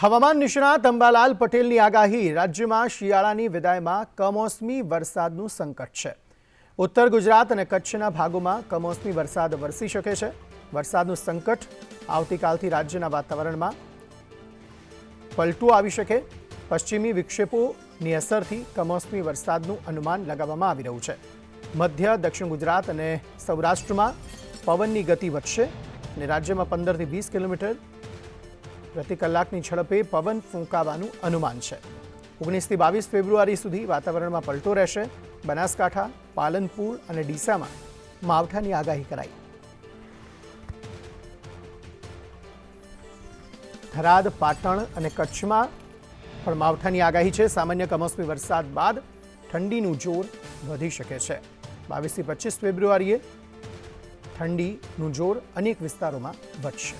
હવામાન નિષ્ણાત અંબાલાલ પટેલની આગાહી, રાજ્યમાં શિયાળાની વિદાયમાં કમોસમી વરસાદનું સંકટ છે. ઉત્તર ગુજરાત અને કચ્છના ભાગોમાં કમોસમી વરસાદ વરસી શકે છે. વરસાદનું સંકટ આવતીકાલથી રાજ્યના વાતાવરણમાં પલટું આવી શકે. પશ્ચિમી વિક્ષેપોની અસરથી કમોસમી વરસાદનું અનુમાન લગાવવામાં આવી રહ્યું છે. મધ્ય, દક્ષિણ ગુજરાત અને સૌરાષ્ટ્રમાં પવનની ગતિ વધશે અને રાજ્યમાં પંદરથી વીસ કિલોમીટર પ્રતિ કલાકની ઝડપે પવન ફૂંકાવાનું અનુમાન છે. ઓગણીસથી બાવીસ ફેબ્રુઆરી સુધી વાતાવરણમાં પલટો રહેશે. બનાસકાંઠા, પાલનપુર અને ડીસામાં માવઠાની આગાહી કરાઈ. થરાદ, પાટણ અને કચ્છમાં પણ માવઠાની આગાહી છે. સામાન્ય કમોસમી વરસાદ બાદ ઠંડીનું જોર વધી શકે છે. બાવીસથી પચીસ ફેબ્રુઆરીએ ઠંડીનું જોર અનેક વિસ્તારોમાં વધશે.